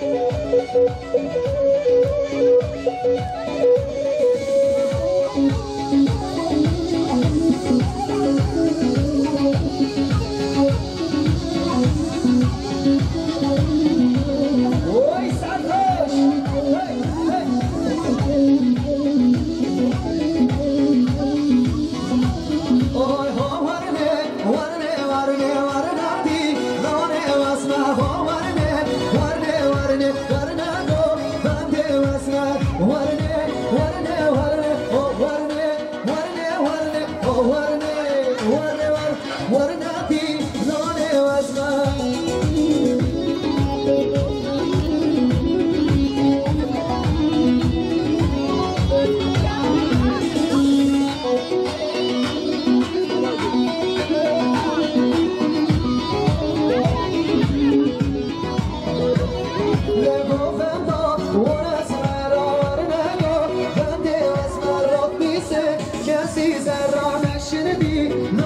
Thank you. Kesi zerra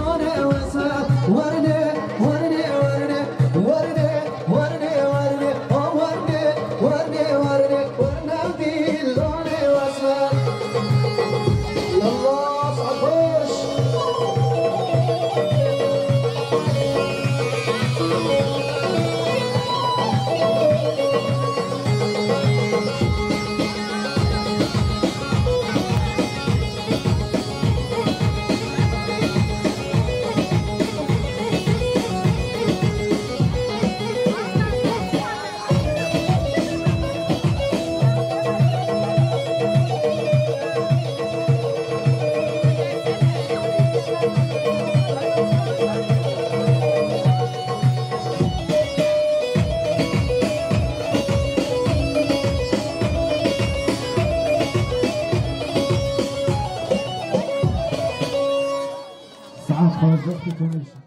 Nós já ficamos.